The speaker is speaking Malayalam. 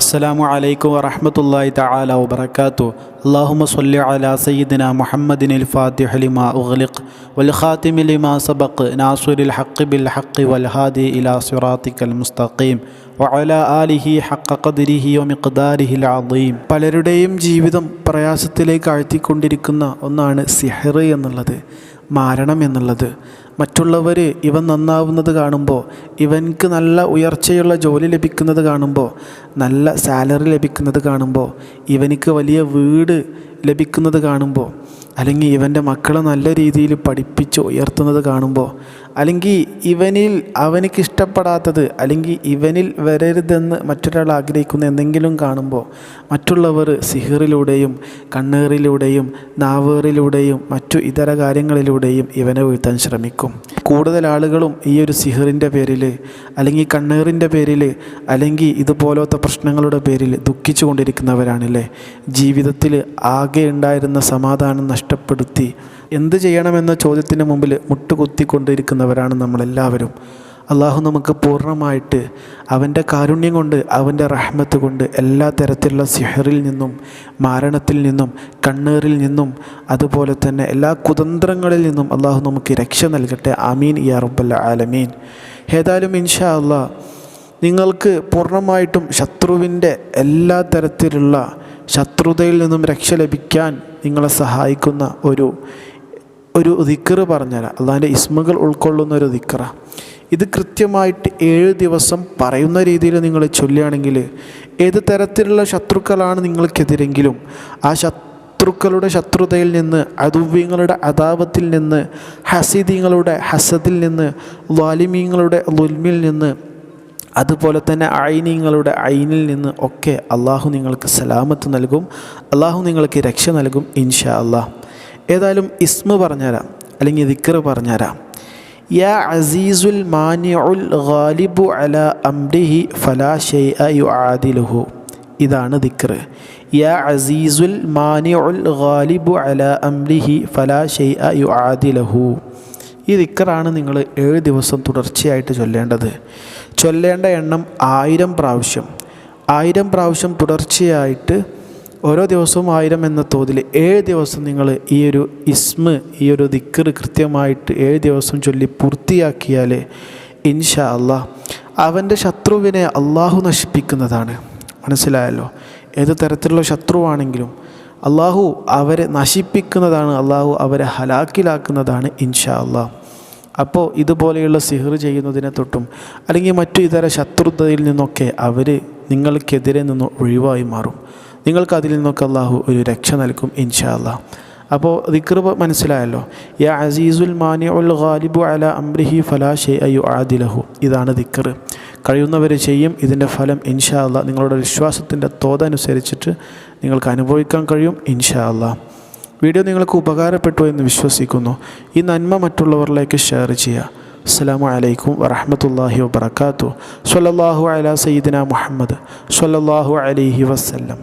അസ്സാം വലൈക്കും വറഹമത്തല്ലാഹി തആല വാത്തു അള്ളാഹുമ സല്ലി അലാ സയ്യിദിന മുഹമ്മദിൻ അൽ ഫാത്തി ലിമാ ഉഗ്ലിഖ് വൽ ഖാതിമി ലിമാ സബഖ് നാസുരിൽ ഹക്ക് ബിൽ ഹഖ് വൽ ഹാദി ഇലാ സിറാത്തിക്കൽ മുസ്തഖീം വഅല ആലിഹി ഹഖ ഖദ്രിഹി വമിഖ്ദാരിഹി അദീം. പലരുടെയും ജീവിതം പ്രയാസത്തിലേക്ക് ആഴ്ത്തിക്കൊണ്ടിരിക്കുന്ന ഒന്നാണ് സിഹർ എന്നുള്ളത് മാരണം എന്നുള്ളത്. മറ്റുള്ളവർ ഇവൻ നന്നാവുന്നത് കാണുമ്പോൾ ഇവൻക്ക് നല്ല ഉയർച്ചയുള്ള ജോലി ലഭിക്കുന്നത് കാണുമ്പോൾ നല്ല സാലറി ലഭിക്കുന്നത് കാണുമ്പോൾ ഇവനിക്ക് വലിയ വീട് ലഭിക്കുന്നത് കാണുമ്പോൾ അല്ലെങ്കിൽ ഇവന്റെ മക്കളെ നല്ല രീതിയിൽ പഠിപ്പിച്ച് ഉയർത്തുന്നത് കാണുമ്പോൾ അല്ലെങ്കിൽ ഇവനിൽ അവനിക്ക് ഇഷ്ടപ്പെടാത്തത് അല്ലെങ്കിൽ ഇവനിൽ വരരുതെന്ന് മറ്റൊരാൾ ആഗ്രഹിക്കുന്ന എന്തെങ്കിലും കാണുമ്പോൾ മറ്റുള്ളവർ സിഹിറിലൂടെയും കണ്ണേറിലൂടെയും നാവേറിലൂടെയും മറ്റു ഇതര കാര്യങ്ങളിലൂടെയും ഇവനെ വീഴ്ത്താൻ ശ്രമിക്കും. കൂടുതൽ ആളുകളും ഈ ഒരു സിഹറിന്റെ പേരിൽ അല്ലെങ്കിൽ കണ്ണീറിന്റെ പേരിൽ അല്ലെങ്കിൽ ഇതുപോലത്തെ പ്രശ്നങ്ങളുടെ പേരിൽ ദുഃഖിച്ചു കൊണ്ടിരിക്കുന്നവരാണല്ലേ ജീവിതത്തിൽ ആകെ ഉണ്ടായിരുന്ന സമാധാനം നഷ്ടപ്പെടുത്തി എന്ത് ചെയ്യണമെന്ന ചോദ്യത്തിന് മുമ്പിൽ മുട്ടുകുത്തിക്കൊണ്ടിരിക്കുന്നവരാണ് നമ്മളെല്ലാവരും. അള്ളാഹു നമുക്ക് പൂർണമായിട്ട് അവന്റെ കാരുണ്യം കൊണ്ട് അവന്റെ റഹ്മത്ത് കൊണ്ട് എല്ലാ തരത്തിലുള്ള സിഹറിൽ നിന്നും മാരണത്തിൽ നിന്നും കണ്ണേറിൽ നിന്നും അതുപോലെ തന്നെ എല്ലാ കുതന്ത്രങ്ങളിൽ നിന്നും അള്ളാഹു നമുക്ക് രക്ഷ നൽകട്ടെ. ആമീൻ. യാ റബ്ബല്ല ആലമീൻ. ഏതായാലും ഇൻഷാ അള്ളാഹ് നിങ്ങൾക്ക് പൂർണമായിട്ടും ശത്രുവിന്റെ എല്ലാ തരത്തിലുള്ള ശത്രുതയിൽ നിന്നും രക്ഷ ലഭിക്കാൻ നിങ്ങളെ സഹായിക്കുന്ന ഒരു ഒരു ദിക്കറ് പറഞ്ഞുതരാം. അള്ളാഹിന്റെ ഇസ്മുകൾ ഉൾക്കൊള്ളുന്ന ഒരു ദിക്കറ ഇത് കൃത്യമായിട്ട് ഏഴ് ദിവസം പറയുന്ന രീതിയിൽ നിങ്ങൾ ചൊല്ലുകയാണെങ്കിൽ ഏത് തരത്തിലുള്ള ശത്രുക്കളാണ് നിങ്ങൾക്കെതിരെങ്കിലും ആ ശത്രുക്കളുടെ ശത്രുതയിൽ നിന്ന് അതുവ്യങ്ങളുടെ അതാപത്തിൽ നിന്ന് ഹസീദീങ്ങളുടെ ഹസദിൽ നിന്ന് വാലിമീങ്ങളുടെ ലുൽമിൽ നിന്ന് അതുപോലെ തന്നെ ഐനിങ്ങളുടെ ഐനിൽ നിന്ന് ഒക്കെ അള്ളാഹു നിങ്ങൾക്ക് സലാമത്ത് നൽകും അള്ളാഹു നിങ്ങൾക്ക് രക്ഷ നൽകും ഇൻഷാ അള്ളാഹ്. ഏതായാലും ഇസ്മ പറഞ്ഞുതരാം അല്ലെങ്കിൽ ദിക്കർ പറഞ്ഞുതരാം. യാ അസീസുൽ മാനിഉൽ ഗാലിബു അല അംരിഹി ഫലാ ഷെയ്അ യു ആദിലുഹു ഇതാണ് ദിക്കർ യാ അസീസുൽ മാനിഉൽ ഗാലിബു അല അംരിഹി ഫലാ ഷെയ്അ യു ആദിലഹു ഈ ദിക്കറാണ് നിങ്ങൾ ഏഴ് ദിവസം തുടർച്ചയായിട്ട് ചൊല്ലേണ്ടത്. ചൊല്ലേണ്ട എണ്ണം ആയിരം പ്രാവശ്യം. ആയിരം പ്രാവശ്യം തുടർച്ചയായിട്ട് ഓരോ ദിവസവും ആയിരം എന്ന തോതിൽ ഏഴ് ദിവസം നിങ്ങൾ ഈ ഒരു ഇസ്മ ഈ ഒരു ദിക്കർ കൃത്യമായിട്ട് ഏഴ് ദിവസം ചൊല്ലി പൂർത്തിയാക്കിയാൽ ഇൻഷാ അള്ളാഹ് അവന്റെ ശത്രുവിനെ അള്ളാഹു നശിപ്പിക്കുന്നതാണ്. മനസ്സിലായല്ലോ? ഏത് തരത്തിലുള്ള ശത്രുവാണെങ്കിലും അള്ളാഹു അവരെ നശിപ്പിക്കുന്നതാണ് അള്ളാഹു അവരെ ഹലാക്കിലാക്കുന്നതാണ് ഇൻഷാ അള്ളാഹ് അപ്പോൾ ഇതുപോലെയുള്ള സിഹർ ചെയ്യുന്നതിനെ തൊട്ടും അല്ലെങ്കിൽ മറ്റു ഇതര ശത്രുതയിൽ നിന്നൊക്കെ അവർ നിങ്ങൾക്കെതിരെ നിന്ന് ഒഴിവായി മാറും. നിങ്ങൾക്ക് അതിൽ നിന്നൊക്കെ അള്ളാഹു ഒരു രക്ഷ നൽകും ഇൻഷാ അപ്പോൾ ദിക്ർ മനസ്സിലായല്ലോ. യാ അസീസുൽ മാനി ഉൽ ഖാലിബു അല അംരിഹി ഫലാ ഷെ അയ്യു ആദിലഹു ഇതാണ് ദിക്ർ. കഴിയുന്നവർ ചെയ്യും ഇതിന്റെ ഫലം ഇൻഷാ അള്ളാഹ് നിങ്ങളുടെ വിശ്വാസത്തിന്റെ തോതനുസരിച്ചിട്ട് നിങ്ങൾക്ക് അനുഭവിക്കാൻ കഴിയും ഇൻഷാ അള്ളാഹ് വീഡിയോ നിങ്ങൾക്ക് ഉപകാരപ്പെട്ടു എന്ന് വിശ്വസിക്കുന്നു. ഈ നന്മ മറ്റുള്ളവരിലേക്ക് ഷെയർ ചെയ്യുക. അസ്സാം വലൈക്കും വറഹമത്തല്ലാഹി വാബർക്കാത്തു സ്വല്ലല്ലാഹു അല സയ്യിദിന മുഹമ്മദ്. സല്ലാഹു അലൈഹി വസ്ല്ലം.